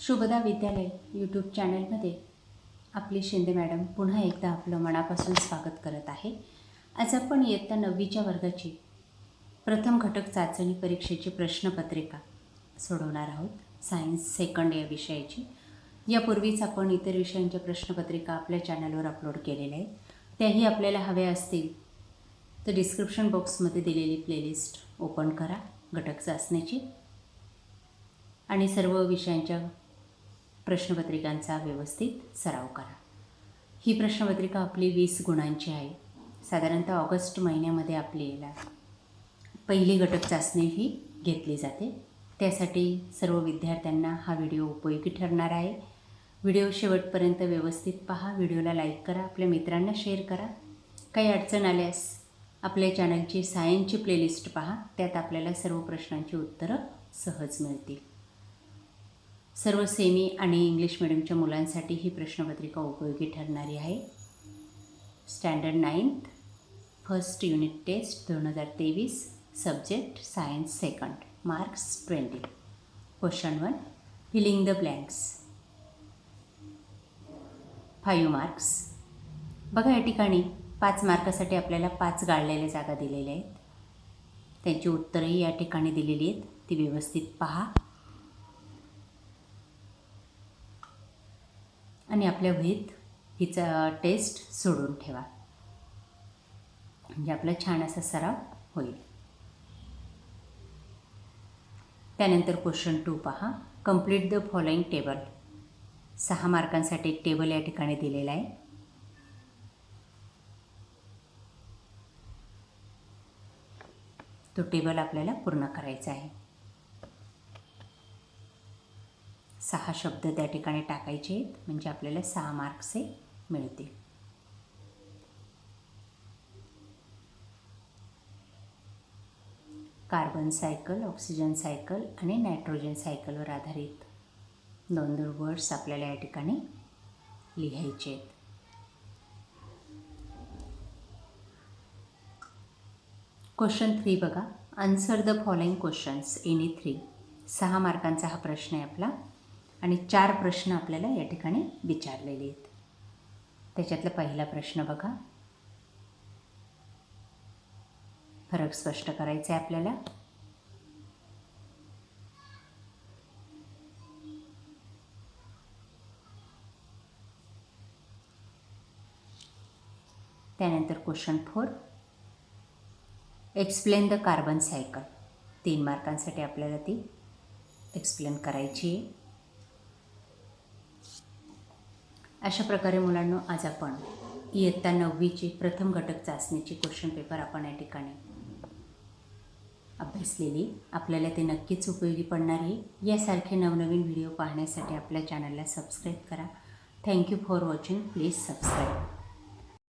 शुभदा विद्यालय यूट्यूब चॅनलमध्ये आपली शिंदे मॅडम पुन्हा एकदा आपलं मनापासून स्वागत करत आहे. आज आपण इयत्ता नववीच्या वर्गाची प्रथम घटक चाचणी परीक्षेची प्रश्नपत्रिका सोडवणार आहोत. सायन्स सेकंड या विषयाची. यापूर्वीच आपण इतर विषयांच्या प्रश्नपत्रिका आपल्या चॅनलवर अपलोड केलेल्या आहेत. त्याही आपल्याला हव्या असतील तर डिस्क्रिप्शन बॉक्समध्ये दिलेली प्लेलिस्ट ओपन करा घटक चाचण्याची आणि सर्व विषयांच्या प्रश्नपत्रिकांचा व्यवस्थित सराव करा. ही प्रश्नपत्रिका आपली वीस गुणांची आहे. साधारणतः ऑगस्ट महिन्यामध्ये आपल्याला पहिली घटक चाचणी ही घेतली जाते. त्यासाठी सर्व विद्यार्थ्यांना हा व्हिडिओ उपयोगी ठरणार आहे. व्हिडिओ शेवटपर्यंत व्यवस्थित पहा. व्हिडिओला लाईक करा. आपल्या मित्रांना शेअर करा. काही अडचण आल्यास आपल्या चॅनलची सायन्सची प्लेलिस्ट पहा. त्यात आपल्याला सर्व प्रश्नांची उत्तरं सहज मिळतील. सर्व सेमी आणि इंग्लिश मिडियमच्या मुलांसाठी ही प्रश्नपत्रिका उपयोगी ठरणारी आहे. Standard ninth first unit test दोन हजार तेवीस subject science second marks twenty. Question one filling the blanks. Five marks. बघा या ठिकाणी पाच मार्कासाठी आपल्याला पाच गाळलेल्या जागा दिलेल्या आहेत. त्यांची उत्तरंही या ठिकाणी दिलेली आहेत. ती व्यवस्थित पहा. आणि आपल्या वहीत हिचा टेस्ट सोडून ठेवा. म्हणजे आपला छान असा सराव होईल. त्यानंतर क्वेश्चन टू पहा. कंप्लीट द फॉलोइंग टेबल सहा मार्कांसाठी एक टेबल या ठिकाणी दिलेला आहे. तो टेबल आपल्याला पूर्ण करायचा आहे. सहा शब्द त्या ठिकाणी टाकायचे आहेत म्हणजे आपल्याला सहा मार्क्स हे मिळतील. कार्बन सायकल ऑक्सिजन सायकल आणि नायट्रोजन सायकलवर आधारित दोन दोन वर्ड्स आपल्याला या ठिकाणी लिहायचे आहेत. क्वेश्चन थ्री बघा. Answer the following questions any three सहा मार्कांचा हा प्रश्न आहे आपला. आणि चार प्रश्न आपल्याला या ठिकाणी विचारलेले आहेत. त्याच्यातला पहिला प्रश्न बघा. फरक स्पष्ट करायचा आहे आपल्याला. त्यानंतर question four explain the carbon cycle तीन मार्कांसाठी आपल्याला ती एक्सप्लेन करायची आहे. अशा प्रकारे मुलांना आज आपण इयत्ता नववीची प्रथम घटक चाचणीची क्वेश्चन पेपर आपण या ठिकाणी अभ्यासलेली. आपल्याला ते नक्कीच उपयोगी पडणार आहे. यासारखे नवनवीन व्हिडिओ पाहण्यासाठी आपल्या चॅनलला सबस्क्राईब करा. Thank you for watching please subscribe